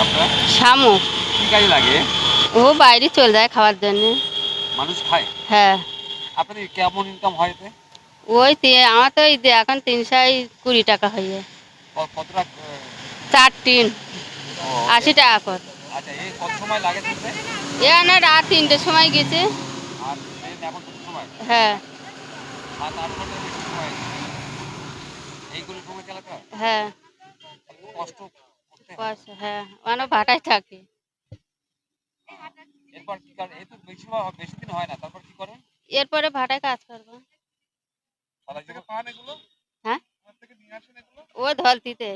আপনার? শামু। কি কাজে লাগে? ও বাইরে চলে যায় খাওয়ার জন্য। মানুষ খায়? হ্যাঁ। আপনাদের কেমন ইনকাম হয় এতে? ওই তি- আমার তো এই যে এখন তিনশো কুড়ি টাকা হয়ে ক- আহ, চার টিন। আশি টাকা কর। আচ্ছা এই কত সময় লাগে তুলতে এ না রাত তিনটের সময় গেছে। আর ট্রেন এখন কত সময়? হ্যাঁ। সাত আট ঘণ্টা বেশি সময় এইগুলো সময় চালাতে হয়? হ্যাঁ। কষ্ট করতে হয় পয়সা হ্যাঁ মানে ভাটায় থাকি। এরপর কি করেন এই তো বেশি বেশি দিন হয় না। তারপর কি করেন? এরপরে ভাটায় কাজ করব। হ্যাঁ? ও ধলতিতে।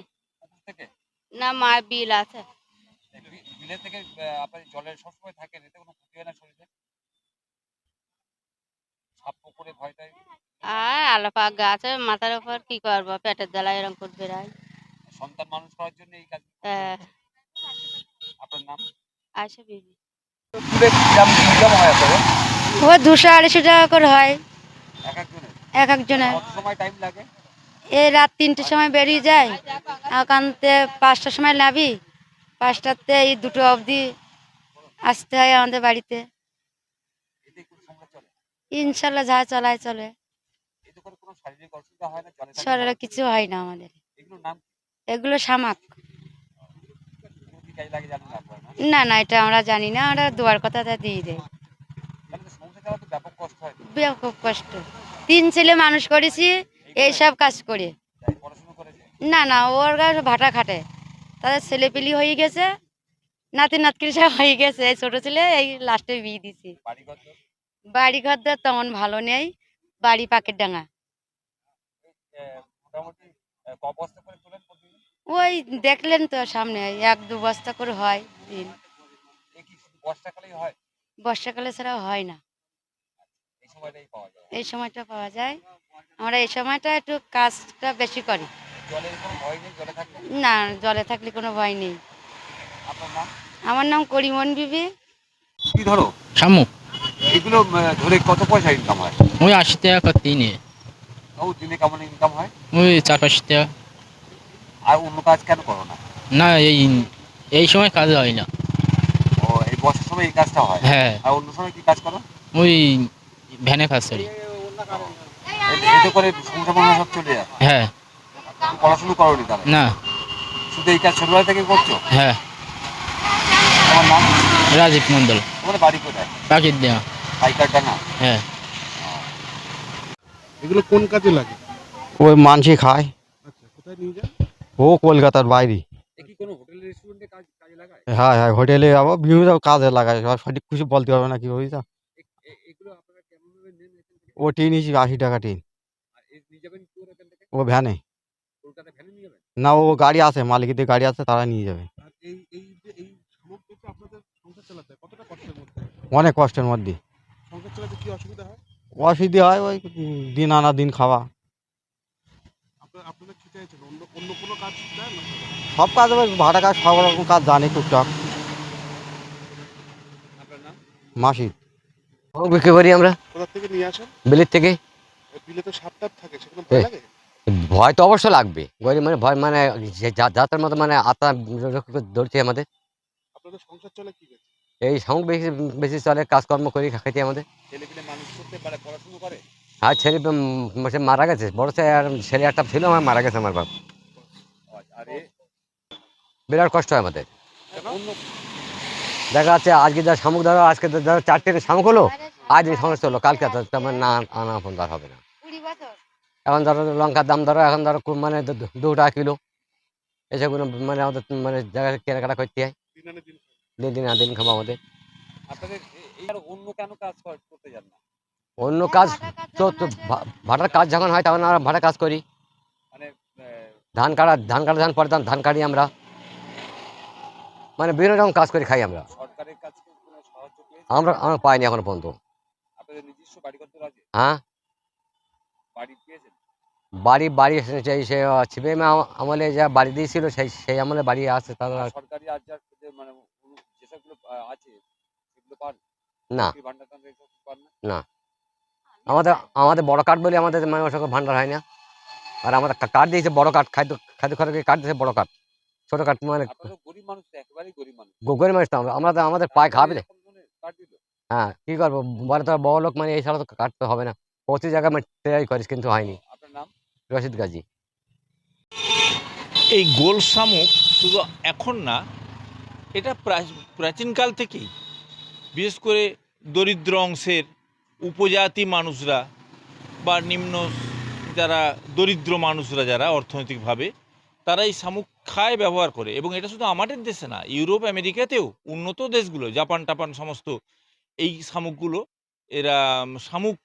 না মা বিল আছে। এই বি- বিলের থেকে আপনার জলে সবসময় থাকেন এতে কোনো ক্ষতি হয় না শরীরে? সাপ পুকুরে ভয়টাই আর আলাপা গাছে মাথার উপর কি করব? পেটের জ্বালা এরকম করে বেড়াই সন্তান মানুষ করার জন্য এই কাজ হ্যাঁ। আপনার নাম? আসে বিবি। ও দুশো আড়াইশো টাকা করে হয়। এক একজনের? এই রাত তিনটের সময় বেরিয়ে যায়। একান্তে পাঁচটার সময় নাবি পাঁচটাতে এই দুটো অবধি আসতে হয় আমাদের বাড়িতে। ইনশাল্লাহ যা চলায় চলে। হয় শরীরে কিছু হয় না আমাদের? এগুলো শামাক জানেন না না? এটা আমরা জানি না আমরা দুয়ার কথাটা দিয়ে দেয় ব্যাপক কষ্ট তিন ছেলে মানুষ করেছি এইসব কাজ করে। না না ওর গাছ ভাটা খাটে। তাদের ছেলেপিলি হয়ে গেছে নাতি নাতকির সব হয়ে গেছে। এই ছোটো ছেলে এই লাস্টে বিয়ে দিছি। বাড়ি ঘর তো তেমন ভালো নেই বাড়ি পাকের ডাঙা। ওই দেখলেন তো সামনে এক দু বস্তা করে হয় দিন হয়? বর্ষাকালে ছাড়া হয় না। এই সময়টাই পাওয়া যায়। এই সময়টা পাওয়া যায়। আমরা এই সময়টা একটু কাজটা বেশি করি। না জলে থাকলে কোনো ভয় নেই। আমার নাম করিমন বিবি। কি ধরো? শামু। এগুলো ধরে কত পয়সা ইনকাম হয়? ওই আশি টাকা করে দিনে। ও দিনে কেমন ইনকাম হয়? ওই চার পাঁচশো টাকা। আর অন্য কাজ কেন করো না? না এই এই সময় কাজ হয় না। ও এই বর্ষার সময় এই কাজটা হয়? হ্যাঁ। আর অন্য সময় কি কাজ করো? ওই ভ্যানে কাজ করি। এতে করে সংসার মানুষ সব চলে যায়। হ্যাঁ। পড়াশুনো করোনি তাহলে? না। শুধু এই কাজ ছোটবেলা থেকে করছ? হ্যাঁ। তোমার নাম? রাজীব মন্ডল তোমার বাড়ি কোথায়? পাখির দেওয়া পাইকারটা না হ্যাঁ। এগুলো কোন কাজে লাগে? ওই মানসি খায় আচ্ছা কোথায় নিয়ে যান? ও কলকাতার বাইরে। হ্যাঁ হ্যাঁ হোটেলে আবার বিভিন্ন কাজে লাগায়। সঠিক কিছু বলতে পারবে না কি থেকে? ও টিন নিয়েছি আশি টাকা টিন। ও ভ্যানে। না ও গাড়ি আছে মালিকদের গাড়ি আছে তারা নিয়ে যাবে। অনেক কষ্টের মধ্যে। অসুবিধা হয়? ওই দিন আনা দিন খাওয়া। চাইছেন? অন্য অন্য কোনো কাজ দেন সব কাজ ওই ভাড়া কাজ সব রকম কাজ জানি টুকটাক। আপনার নাম? মাসি। ও বিক্রি করি আমরা। কোথা থেকে নিয়ে আসেন? বিলের থেকে। বিলে তো সাপ টাপ থাকে সেখানে ভয় লাগে? ভয় তো অবশ্য লাগবে। গরিব মানে ভয় মানে যে যা- যাত্রার মতো মানে আত্মা ধরছে আমাদের। আপনাদের সংসার চলে কি এই সাউন্ড বেশি বেশি চলে কাজকর্ম করি খাইতে আমাদের। ছেলে পেলে মানুষ করতে পারে পড়াশুনো করে? আর ছেলে সে মারা গেছে। বড় ছেলে আর ছেলে একটা ছিল আমার মারা গেছে আমার বাপ। বিরাট কষ্ট হয় আমাদের। দেখা যাচ্ছে আজকে যা শামুক ধরো আজকে ধরো চারটে শামুক হলো আজ এই সমস্যা হলো। কালকে তো তেমন না আনা ফোন আর হবে না। এখন ধরো লঙ্কার দাম ধরো এখন ধরো মানে দু- টাকা কিলো। এসবগুলো মানে আমাদের মানে জায়গায় কেনাকাটা করতে হয় দিন দিন। দিন খাব আমাদের। অন্য কেন কাজ করতে যান না? অন্য কাজ তো ভাটার কাজ যখন হয় তখন আমরা ভাটা কাজ করি। মানে ধান কাটা ধান কাটা ধান পরে ধান কাটি আমরা। মানে বিভিন্ন রকম কাজ করে খাই আমরা। আমরা আমরা পাইনি এখনও পর্যন্ত। হ্যাঁ? বাড়ি বাড়ি সেই সে সিপিএম আমলে যা বাড়ি দিয়েছিল সেই সেই আমলে বাড়ি আছে তারা মানে না? না। আমাদের আমাদের বড় কাঠ বলে আমাদের মানে ওসব ভান্ডার হয় না। আর আমাদের কাঠ দিয়েছে বড় কাঠ খাদ্য খাদ্য খরচে কাঠ দিয়েছে বড় কাঠ। ছোট কাঠ মানে গরিব মানুষ তো, আমরা তো আমাদের পায়ে খাবে? হ্যাঁ কি করব? বড় তো বড় লোক মানে এই ছাড়া তো কাটতে হবে না। প্রতি জায়গায় মানে ট্রাই করিস কিন্তু হয়নি। আপনার নাম? রশিদ গাজী। এই গোল শামুক শুধু এখন না এটা প্রা- প্রাচীনকাল থেকেই বিশেষ করে দরিদ্র অংশের উপজাতি মানুষরা বা নিম্ন যারা দরিদ্র মানুষরা যারা অর্থনৈতিকভাবে তারা এই শামুক খায় ব্যবহার করে। এবং এটা শুধু আমাদের দেশে না, ইউরোপ, আমেরিকাতেও উন্নত দেশগুলো, জাপান টাপান সমস্ত এই শামুকগুলো, এরা শামুক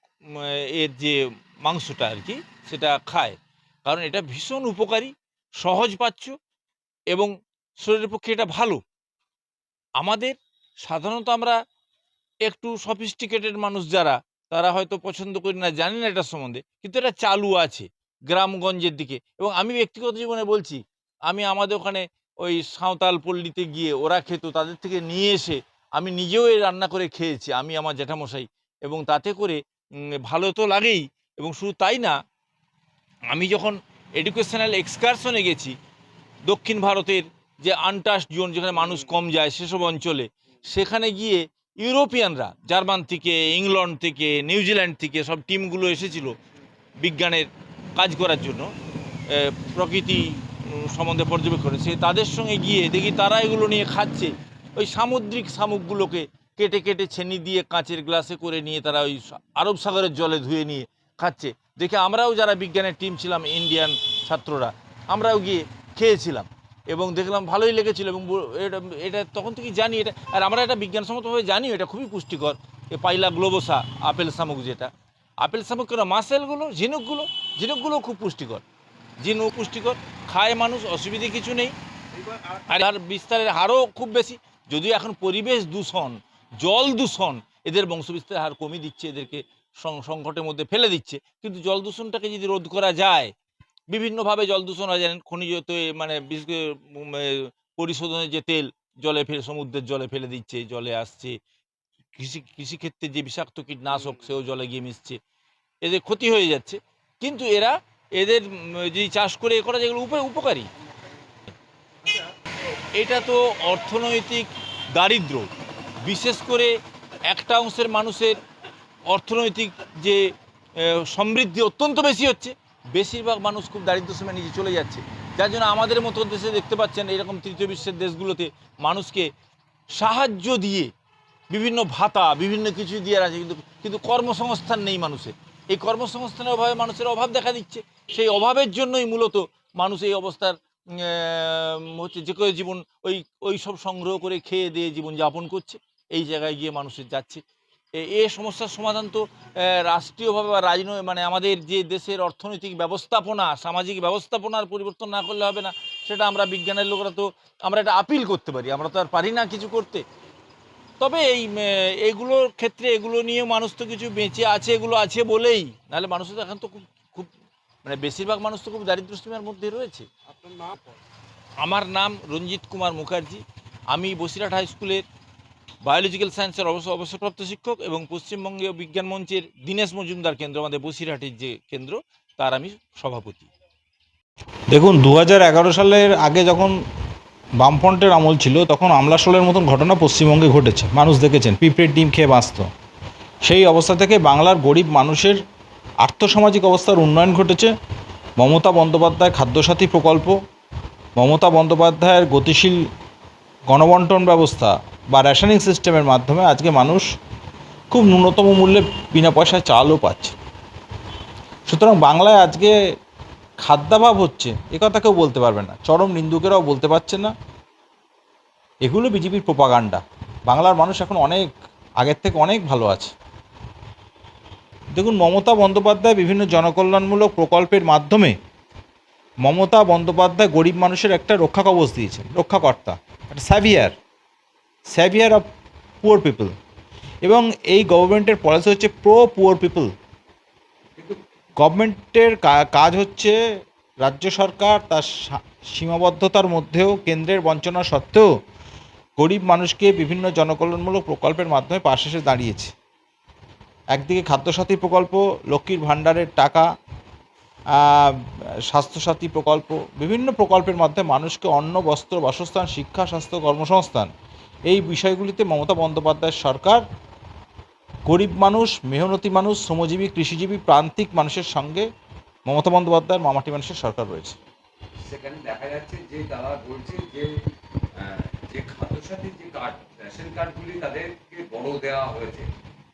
এর যে মাংসটা আর কি, সেটা খায়। কারণ এটা ভীষণ উপকারী, সহজ পাচ্ছ এবং শরীরের পক্ষে এটা ভালো। আমাদের সাধারণত আমরা একটু সফিস্টিকেটেড মানুষ যারা, তারা হয়তো পছন্দ করি না, জানি না এটার সম্বন্ধে, কিন্তু এটা চালু আছে গ্রামগঞ্জের দিকে। এবং আমি ব্যক্তিগত জীবনে বলছি, আমি আমাদের ওখানে ওই সাঁওতাল পল্লীতে গিয়ে ওরা খেত, তাদের থেকে নিয়ে এসে আমি নিজেও এই রান্না করে খেয়েছি, আমি আমার জ্যাঠামশাই। এবং তাতে করে ভালো তো লাগেই, এবং শুধু তাই না, আমি যখন এডুকেশনাল এক্সকারশনে গেছি, দক্ষিণ ভারতের যে আনটাস্ট জোন যেখানে মানুষ কম যায় সেসব অঞ্চলে, সেখানে গিয়ে ইউরোপিয়ানরা, জার্মান থেকে ইংল্যান্ড থেকে, নিউজিল্যান্ড থেকে সব টিমগুলো এসেছিল বিজ্ঞানের কাজ করার জন্য প্রকৃতি সম্বন্ধে পর্যবেক্ষণে। সে তাদের সঙ্গে গিয়ে দেখি তারা এগুলো নিয়ে খাচ্ছে। ওই সামুদ্রিক শামুকগুলোকে কেটে কেটে ছেনি দিয়ে কাঁচের গ্লাসে করে নিয়ে তারা ওই আরব সাগরের জলে ধুয়ে নিয়ে খাচ্ছে। দেখে আমরাও যারা বিজ্ঞানের টিম ছিলাম, ইন্ডিয়ান ছাত্ররা, আমরাও গিয়ে খেয়েছিলাম। এবং দেখলাম ভালোই লেগেছিল এবং এটা এটা তখন থেকেই জানি, এটা, আর আমরা এটা বিজ্ঞানসম্মতভাবে জানি, এটা খুবই পুষ্টিকর, এ পাইলা গ্লোবোসা, আপেল শামুক যেটা। আপেল শামুক কেন? মাসেলগুলো ঝিনুকগুলো ঝিনুকগুলো খুব পুষ্টিকর। ঝিনুক পুষ্টিকর, খায় মানুষ, অসুবিধে কিছু নেই। আর- আর বিস্তারের হারও খুব বেশি। যদিও এখন পরিবেশ দূষণ, জল দূষণ, এদের বংশবিস্তারের হার কমিয়ে দিচ্ছে, এদেরকে সংকটের মধ্যে ফেলে দিচ্ছে। কিন্তু জল দূষণটাকে যদি রোধ করা যায় বিভিন্নভাবে জল দূষণ হয় জানেন? খনিজ তে মানে পরিশোধনের যে তেল জলে ফেলে সমুদ্রের জলে ফেলে দিচ্ছে জলে আসছে কৃষি কৃষিক্ষেত্রে যে বিষাক্ত কীটনাশক সেও জলে গিয়ে মিশছে এদের ক্ষতি হয়ে যাচ্ছে। কিন্তু এরা এদের যদি চাষ করে এ করা যেগুলো এগুলো উপ- উপকারী। এটা তো অর্থনৈতিক দারিদ্র বিশেষ করে একটা অংশের মানুষের অর্থনৈতিক যে সমৃদ্ধি অত্যন্ত বেশি হচ্ছে। বেশিরভাগ মানুষ খুব দারিদ্র সীমা নিচে চলে যাচ্ছে। যার জন্য আমাদের মতো দেশে দেখতে পাচ্ছেন এরকম তৃতীয় বিশ্বের দেশগুলোতে মানুষকে সাহায্য দিয়ে বিভিন্ন ভাতা, বিভিন্ন কিছু দিয়ে আছে কিন্তু কিন্তু কর্মসংস্থান নেই মানুষের। এই কর্মসংস্থানের অভাবে মানুষের অভাব দেখা দিচ্ছে। সেই অভাবের জন্যই মূলত মানুষ এই অবস্থার হচ্ছে যে কেউ জীবন ওই ওই সব সংগ্রহ করে খেয়ে দিয়ে জীবন যাপন করছে। এই জায়গায় গিয়ে মানুষের যাচ্ছে। এ- এ সমস্যার সমাধান তো রাষ্ট্রীয়ভাবে বা রাজনৈতিক মানে আমাদের যে দেশের অর্থনৈতিক ব্যবস্থাপনা সামাজিক ব্যবস্থাপনার পরিবর্তন না করলে হবে না সেটা আমরা বিজ্ঞানের লোকরা তো আমরা এটা আপিল করতে পারি আমরা তো আর পারি না কিছু করতে। তবে এই এগুলোর ক্ষেত্রে এগুলো নিয়ে মানুষ তো কিছু বেঁচে আছে এগুলো আছে বলেই নাহলে মানুষ তো এখন তো খুব খুব মানে বেশিরভাগ মানুষ তো খুব দারিদ্র সীমার মধ্যে রয়েছে। আপনার নাম? আমার নাম রঞ্জিত কুমার মুখার্জি আমি বসিরহাট হাই স্কুলের বায়োলজিক্যাল সায়েন্সের অবসর অবসরপ্রাপ্ত শিক্ষক এবং পশ্চিমবঙ্গীয় বিজ্ঞান মঞ্চের দীনেশ মজুমদার কেন্দ্র, আমাদের বসিরহাটের যে কেন্দ্র, তার আমি সভাপতি। দেখুন দু হাজার এগারো সালের আগে যখন বামফ্রন্টের আমল ছিল, তখন আমলাশোলের মতন ঘটনা পশ্চিমবঙ্গে ঘটেছে। মানুষ দেখেছেন, পিঁপড়ের ডিম খেয়ে বাঁচত। সেই অবস্থা থেকে বাংলার গরিব মানুষের আর্থসামাজিক অবস্থার উন্নয়ন ঘটেছে। মমতা বন্দ্যোপাধ্যায় খাদ্যসাথী প্রকল্প, মমতা বন্দ্যোপাধ্যায়ের গতিশীল গণবন্টন ব্যবস্থা বা রেশনিং সিস্টেমের মাধ্যমে আজকে মানুষ খুব ন্যূনতম মূল্যে বিনা পয়সায় চালও পাচ্ছে। সুতরাং বাংলায় আজকে খাদ্যাভাব হচ্ছে, এ কথা কেউ বলতে পারবে না। চরম নিন্দুকেরাও বলতে পারছে না। এগুলো বিজেপির প্রোপাগান্ডা বাংলার মানুষ এখন অনেক, আগের থেকে অনেক ভালো আছে। দেখুন, মমতা বন্দ্যোপাধ্যায় বিভিন্ন জনকল্যাণমূলক প্রকল্পের মাধ্যমে মমতা বন্দ্যোপাধ্যায় গরিব মানুষের একটা রক্ষা কবচ দিয়েছেন, রক্ষাকর্তা, একটা saviour. Saviour of poor people এবং এই গভর্নমেন্টের পলিসি হচ্ছে প্রো পুয়ার পিপল গভর্নমেন্টের কাজ হচ্ছে রাজ্য সরকার তার সীমাবদ্ধতার মধ্যেও কেন্দ্রের বঞ্চনা সত্ত্বেও গরিব মানুষকে বিভিন্ন জনকল্যাণমূলক প্রকল্পের মাধ্যমে পাশে এসে দাঁড়িয়েছে। একদিকে খাদ্যসাথী প্রকল্প, লক্ষ্মীর ভাণ্ডারের টাকা স্বাস্থ্যসাথী প্রকল্প, বিভিন্ন প্রকল্পের মাধ্যমে মানুষকে অন্ন, বস্ত্র, বাসস্থান, শিক্ষা, স্বাস্থ্য কর্মসংস্থান এই বিষয়গুলিতে মমতা বন্দ্যোপাধ্যায়ের সরকার গরিব মানুষ মেহনতি মানুষ শ্রমজীবী কৃষিজীবী প্রান্তিক মানুষের সঙ্গে মমতা বন্দ্যোপাধ্যায়ের মামাটি মানুষের সরকার রয়েছে। সেখানে দেখা যাচ্ছে যে তারা বলছে যে যে যে কার্ড রেশন কার্ডগুলি তাদেরকে বড় দেওয়া হয়েছে।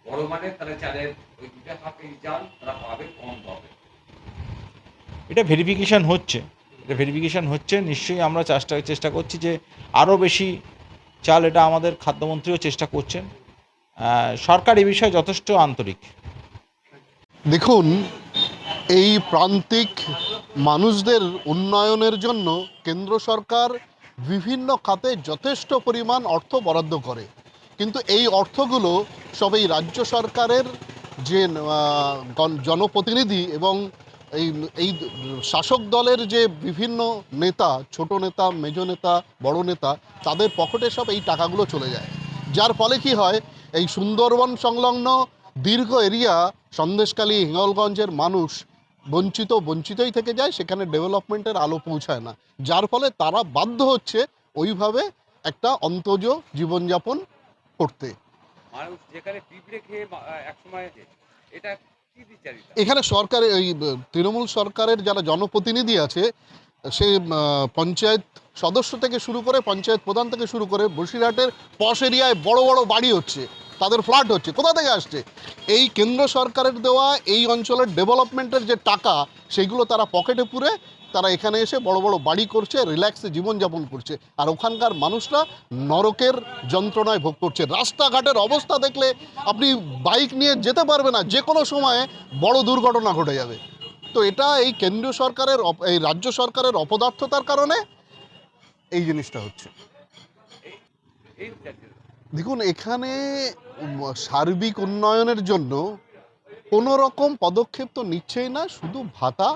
বড় মানে তারা চালের ওই দুটা তারা পাবে কম পাবে। এটা ভেরিফিকেশান হচ্ছে। এটা ভেরিফিকেশান হচ্ছে। নিশ্চয়ই আমরা চেষ্টা চেষ্টা করছি যে আরও বেশি চাল এটা আমাদের খাদ্যমন্ত্রীও চেষ্টা করছেন। সরকার এই বিষয়ে যথেষ্ট আন্তরিক। দেখুন, এই প্রান্তিক মানুষদের উন্নয়নের জন্য কেন্দ্র সরকার বিভিন্ন খাতে যথেষ্ট পরিমাণ অর্থ বরাদ্দ করে। কিন্তু এই অর্থগুলো সব এই রাজ্য সরকারের যে জনপ্রতিনিধি এবং এই এই শাসক দলের যে বিভিন্ন নেতা, ছোট নেতা, মেজ নেতা, বড় নেতা, তাদের পকেটে সব এই টাকাগুলো চলে যায়। যার ফলে কি হয়, এই সুন্দরবন সংলগ্ন দীর্ঘ এরিয়া সন্দেশকালী হিঙ্গলগঞ্জের মানুষ বঞ্চিত, বঞ্চিতই থেকে যায়, সেখানে ডেভেলপমেন্টের আলো পৌঁছায় না। যার ফলে তারা বাধ্য হচ্ছে ওইভাবে একটা অন্তজ জীবনযাপন করতে। যেখানে পিঁপড়ে খেয়ে এক সময় এটা এখানে সরকার, এই তৃণমূল সরকারের যারা জনপ্রতিনিধি আছে, সে পঞ্চায়েত সদস্য থেকে শুরু করে পঞ্চায়েত প্রধান থেকে শুরু করে বসিরহাটের পশ এরিয়ায় বড় বড় বাড়ি হচ্ছে, তাদের ফ্ল্যাট হচ্ছে, কোথা থেকে আসছে? এই কেন্দ্র সরকারের দেওয়া এই অঞ্চলের ডেভেলপমেন্টের যে টাকা সেগুলো তারা পকেটে পুরে তারা এখানে এসে বড় বড় বাড়ি করছে রিল্যাক্সে জীবনযাপন করছে। আর ওখানকার মানুষরা নরকের যন্ত্রণায় ভোগ করছে। রাস্তাঘাটের অবস্থা দেখলে আপনি বাইক নিয়ে যেতে পারবে না যে কোনো সময়ে বড় দুর্ঘটনা ঘটে যাবে। তো এটা এই কেন্দ্রীয় সরকারের এই রাজ্য সরকারের অপদার্থতার কারণে এই জিনিসটা হচ্ছে। দেখুন, এখানে সার্বিক উন্নয়নের জন্য কোনো রকম পদক্ষেপ তো নিচ্ছেই না, শুধু ভাতা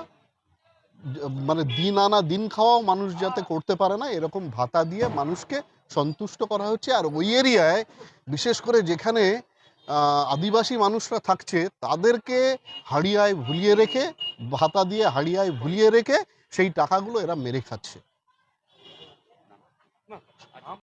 মানে দিন আনা দিন খাওয়াও মানুষ যাতে করতে পারে না, এরকম ভাতা দিয়ে মানুষকে সন্তুষ্ট করা হচ্ছে। আর ওই এরিয়ায়, বিশেষ করে যেখানে আদিবাসী মানুষরা থাকছে, তাদেরকে হাড়িয়ায় ভুলিয়ে রেখে, ভাতা দিয়ে হাড়িয়ায় ভুলিয়ে রেখে, সেই টাকাগুলো এরা মেরে খাচ্ছে।